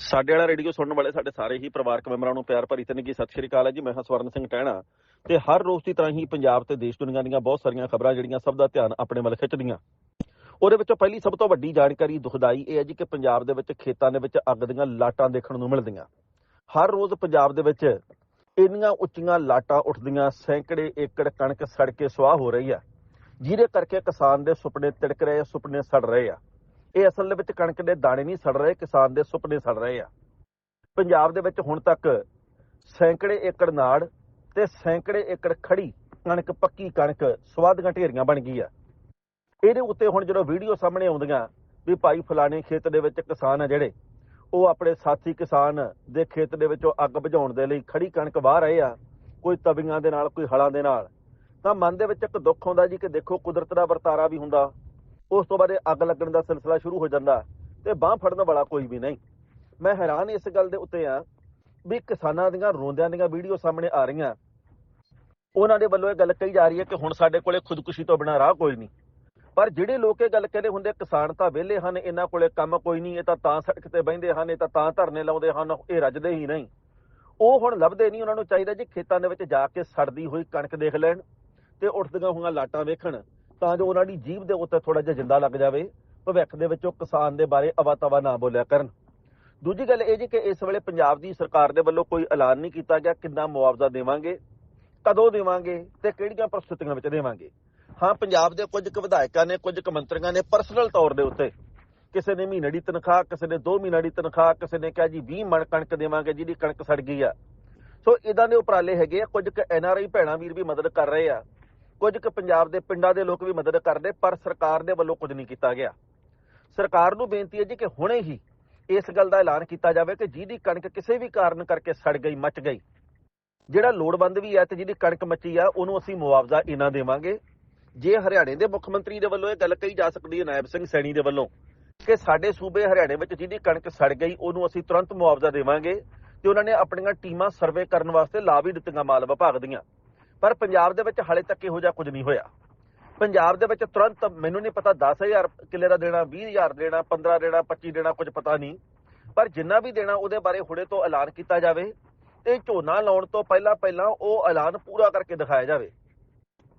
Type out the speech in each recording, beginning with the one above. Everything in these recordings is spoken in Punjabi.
ਸਾਡੇ ਵਾਲਾ ਰੇਡੀਓ ਸੁਣਨ ਵਾਲੇ ਸਾਡੇ ਸਾਰੇ ਹੀ ਪਰਿਵਾਰਕ ਮੈਂਬਰਾਂ ਨੂੰ ਪਿਆਰ ਭਰੀ ਤਨਕੀ ਸਤਿ ਸ਼੍ਰੀ ਅਕਾਲ ਹੈ ਜੀ, ਮੈਂ ਹਾਂ ਸਵਰਨ ਸਿੰਘ ਟਹਿਣਾ ਤੇ ਹਰ ਰੋਜ਼ ਦੀ ਤਰ੍ਹਾਂ ਹੀ ਪੰਜਾਬ ਤੇ ਦੇਸ਼ ਦੁਨੀਆ ਦੀਆਂ ਬਹੁਤ ਸਾਰੀਆਂ ਖਬਰਾਂ ਜਿਹੜੀਆਂ ਸਭ ਦਾ ਧਿਆਨ ਆਪਣੇ ਵੱਲ ਖਿੱਚਦੀਆਂ। ਉਹਦੇ ਵਿੱਚੋਂ ਪਹਿਲੀ ਸਭ ਤੋਂ ਵੱਡੀ ਜਾਣਕਾਰੀ ਦੁਖਦਾਈ ਇਹ ਹੈ ਜੀ ਕਿ ਪੰਜਾਬ ਦੇ ਵਿੱਚ ਖੇਤਾਂ ਦੇ ਵਿੱਚ ਅੱਗ ਦੀਆਂ ਲਾਟਾਂ ਦੇਖਣ ਨੂੰ ਮਿਲਦੀਆਂ। ਹਰ ਰੋਜ਼ ਪੰਜਾਬ ਦੇ ਵਿੱਚ ਇੰਨੀਆਂ ਉੱਚੀਆਂ ਲਾਟਾਂ ਉੱਠਦੀਆਂ, ਸੈਂਕੜੇ ਏਕੜ ਕਣਕ ਸੜ ਕੇ ਸੁਆਹ ਹੋ ਰਹੀ ਆ ਜਿਹਦੇ ਕਰਕੇ ਕਿਸਾਨ ਦੇ ਸੁਪਨੇ ਤਿੜਕ ਰਹੇ ਸੁਪਨੇ ਸੜ ਰਹੇ ਆ। ਇਹ ਅਸਲ ਦੇ ਵਿੱਚ ਕਣਕ ਦੇ ਦਾਣੇ ਨਹੀਂ ਸੜ ਰਹੇ, ਕਿਸਾਨ ਦੇ ਸੁਪਨੇ ਸੜ ਰਹੇ ਆ। ਪੰਜਾਬ ਦੇ ਵਿੱਚ ਹੁਣ ਤੱਕ ਸੈਂਕੜੇ ਏਕੜ ਨਾੜ ਤੇ ਸੈਂਕੜੇ ਏਕੜ ਖੜੀ ਕਣਕ, ਪੱਕੀ ਕਣਕ ਸਵਾਦੀਆਂ ਢੇਰੀਆਂ ਬਣ ਗਈ ਆ। ਇਹਦੇ ਉੱਤੇ ਹੁਣ ਜਦੋਂ ਵੀਡੀਓ ਸਾਹਮਣੇ ਆਉਂਦੀਆਂ ਵੀ ਭਾਈ ਫਲਾਣੇ ਖੇਤ ਦੇ ਵਿੱਚ ਕਿਸਾਨ ਆ ਜਿਹੜੇ, ਉਹ ਆਪਣੇ ਸਾਥੀ ਕਿਸਾਨ ਦੇ ਖੇਤ ਦੇ ਵਿੱਚੋਂ ਅੱਗ ਬੁਝਾਉਣ ਦੇ ਲਈ ਖੜੀ ਕਣਕ ਵਾਹ ਰਹੇ ਆ, ਕੋਈ ਤਵੀਆਂ ਦੇ ਨਾਲ, ਕੋਈ ਹਲਾਂ ਦੇ ਨਾਲ, ਤਾਂ ਮਨ ਦੇ ਵਿੱਚ ਇੱਕ ਦੁੱਖ ਹੁੰਦਾ ਜੀ ਕਿ ਦੇਖੋ ਕੁਦਰਤ ਦਾ ਵਰਤਾਰਾ ਵੀ ਹੁੰਦਾ। ਉਸ ਤੋਂ ਬਾਅਦ ਇਹ ਅੱਗ ਲੱਗਣ ਦਾ ਸਿਲਸਿਲਾ ਸ਼ੁਰੂ ਹੋ ਜਾਂਦਾ ਤੇ ਬਾਹ ਫੜਨ ਵਾਲਾ ਕੋਈ ਵੀ ਨਹੀਂ। ਮੈਂ ਹੈਰਾਨ ਇਸ ਗੱਲ ਦੇ ਉੱਤੇ ਆ ਵੀ ਕਿਸਾਨਾਂ ਦੀਆਂ, ਰੋਂਦਿਆਂ ਦੀਆਂ ਵੀਡੀਓ ਸਾਹਮਣੇ ਆ ਰਹੀਆਂ। ਉਹਨਾਂ ਦੇ ਵੱਲੋਂ ਇਹ ਗੱਲ ਕਹੀ ਜਾ ਰਹੀ ਹੈ ਕਿ ਹੁਣ ਸਾਡੇ ਕੋਲੇ ਖੁਦਕੁਸ਼ੀ ਤੋਂ ਬਿਨਾਂ ਰਾਹ ਕੋਈ ਨਹੀਂ। ਪਰ ਜਿਹੜੇ ਲੋਕ ਇਹ ਗੱਲ ਕਹਿੰਦੇ ਹੁੰਦੇ ਕਿਸਾਨ ਤਾਂ ਵਿਹਲੇ ਹਨ, ਇਹਨਾਂ ਕੋਲੇ ਕੰਮ ਕੋਈ ਨਹੀਂ, ਇਹ ਤਾਂ ਤਾਂ ਸੜਕ ਤੇ ਬਹਿੰਦੇ ਹਨ, ਇਹ ਤਾਂ ਤਾਂ ਧਰਨੇ ਲਾਉਂਦੇ ਹਨ, ਇਹ ਰੱਜਦੇ ਹੀ ਨਹੀਂ। ਉਹ ਹੁਣ ਲੱਭਦੇ ਨਹੀਂ, ਉਹਨਾਂ ਨੂੰ ਚਾਹੀਦਾ ਜੀ ਖੇਤਾਂ ਦੇ ਵਿੱਚ ਜਾ ਕੇ ਸੜਦੀ ਹੋਈ ਕਣਕ ਦੇਖ ਲੈਣ ਤੇ ਉੱਠਦੀਆਂ ਹੋਈਆਂ ਲਾਟਾਂ ਵੇਖਣ। ਤਾਂ ਜੋ ਉਹਨਾਂ ਦੀ ਜੀਭ ਦੇ ਉੱਤੇ ਥੋੜਾ ਜਿਹਾ ਜਿੰਦਾ ਲੱਗ ਜਾਵੇ, ਭਵਿੱਖ ਦੇ ਵਿੱਚ ਉਹ ਕਿਸਾਨ ਦੇ ਬਾਰੇ ਅਵਾ-ਤਵਾ ਨਾ ਬੋਲਿਆ ਕਰਨ। ਦੂਜੀ ਗੱਲ ਇਹ ਜੀ ਕਿ ਇਸ ਵੇਲੇ ਪੰਜਾਬ ਦੀ ਸਰਕਾਰ ਦੇ ਵੱਲੋਂ ਕੋਈ ਐਲਾਨ ਨਹੀਂ ਕੀਤਾ ਗਿਆ ਕਿੰਨਾ ਮੁਆਵਜ਼ਾ ਦੇਵਾਂਗੇ, ਕਦੋਂ ਦੇਵਾਂਗੇ ਤੇ ਕਿਹੜੀਆਂ ਪ੍ਰਸਥਿਤੀਆਂ ਵਿੱਚ ਦੇਵਾਂਗੇ। ਹਾਂ, ਪੰਜਾਬ ਦੇ ਕੁਝ ਕੁ ਵਿਧਾਇਕਾਂ ਨੇ, ਕੁਝ ਕੁ ਮੰਤਰੀਆਂ ਨੇ ਪਰਸਨਲ ਤੌਰ ਦੇ ਉੱਤੇ ਕਿਸੇ ਨੇ ਮਹੀਨੇ ਦੀ ਤਨਖਾਹ, ਕਿਸੇ ਨੇ 2 ਮਹੀਨੇ ਦੀ ਤਨਖਾਹ, ਕਿਸੇ ਨੇ ਕਿਹਾ ਜੀ 20 ਮਣ ਕਣਕ ਦੇਵਾਂਗੇ ਜਿਹਦੀ ਕਣਕ ਸੜ ਗਈ ਆ। ਸੋ ਇਦਾਂ ਦੇ ਉਪਰਾਲੇ ਹੈਗੇ ਆ, ਕੁਝ ਕੁ ਆਈ ਭੈਣਾਂ ਵੀਰ ਵੀ ਮਦਦ ਕਰ ਰਹੇ ਆ। ਕੁਝ ਕੁ ਪੰਜਾਬ ਦੇ ਪਿੰਡਾਂ ਦੇ ਲੋਕ ਵੀ ਮਦਦ ਕਰਦੇ, ਪਰ ਸਰਕਾਰ ਦੇ ਵੱਲੋਂ ਕੁਝ ਨਹੀਂ ਕੀਤਾ ਗਿਆ। ਸਰਕਾਰ ਨੂੰ ਬੇਨਤੀ ਹੈ ਜੀ ਕਿ ਹੁਣੇ ਹੀ ਇਸ ਗੱਲ ਦਾ ਐਲਾਨ ਕੀਤਾ ਜਾਵੇ ਕਿ ਜਿਹਦੀ ਕਣਕ ਕਿਸੇ ਵੀ ਕਾਰਨ ਕਰਕੇ ਸੜ ਗਈ, ਮੱਚ ਗਈ। ਜਿਹੜਾ ਲੋੜਵੰਦ ਵੀ ਹੈ ਤੇ ਜਿਹਦੀ ਕਣਕ ਮੱਚੀ ਆ, ਉਹਨੂੰ ਅਸੀਂ ਮੁਆਵਜ਼ਾ ਇਹਨਾਂ ਦੇਵਾਂਗੇ। ਜੇ ਹਰਿਆਣੇ ਦੇ ਮੁੱਖ ਮੰਤਰੀ ਦੇ ਵੱਲੋਂ ਇਹ ਗੱਲ ਕਹੀ ਜਾ ਸਕਦੀ ਹੈ, ਨਾਇਬ ਸਿੰਘ ਸੈਣੀ ਦੇ ਵੱਲੋਂ, ਕਿ ਸਾਡੇ ਸੂਬੇ ਹਰਿਆਣੇ ਵਿੱਚ ਜਿਹਦੀ ਕਣਕ ਸੜ ਗਈ, ਉਹਨੂੰ ਅਸੀਂ ਤੁਰੰਤ ਮੁਆਵਜ਼ਾ ਦੇਵਾਂਗੇ ਤੇ ਉਹਨਾਂ ਨੇ ਆਪਣੀਆਂ ਟੀਮਾਂ ਸਰਵੇ ਕਰਨ ਵਾਸਤੇ ਲਾ ਵੀ ਦਿੱਤੀਆਂ ਮਾਲ ਵਿਭਾਗ ਦੀਆਂ। ਪਰ ਪੰਜਾਬ ਦੇ ਵਿੱਚ ਹਾਲੇ ਤੱਕ ਇਹੋ ਜਿਹਾ ਕੁਝ ਨਹੀਂ ਹੋਇਆ। ਪੰਜਾਬ ਦੇ ਵਿੱਚ ਤੁਰੰਤ ਮੈਨੂੰ ਨਹੀਂ ਪਤਾ 10000 ਕਿੱਲੇ ਦਾ ਦੇਣਾ 20000 ਦੇਣਾ 15 ਦੇਣਾ 25 ਦੇਣਾ, ਕੁਝ ਪਤਾ ਨਹੀਂ। ਪਰ ਜਿੰਨਾ ਵੀ ਦੇਣਾ ਉਹਦੇ ਬਾਰੇ ਹੁਣੇ ਤੋਂ ਐਲਾਨ ਕੀਤਾ ਜਾਵੇ ਤੇ ਝੋਨਾ ਲਾਉਣ ਤੋਂ ਪਹਿਲਾਂ ਪਹਿਲਾਂ ਉਹ ਐਲਾਨ ਪੂਰਾ ਕਰਕੇ ਦਿਖਾਇਆ ਜਾਵੇ।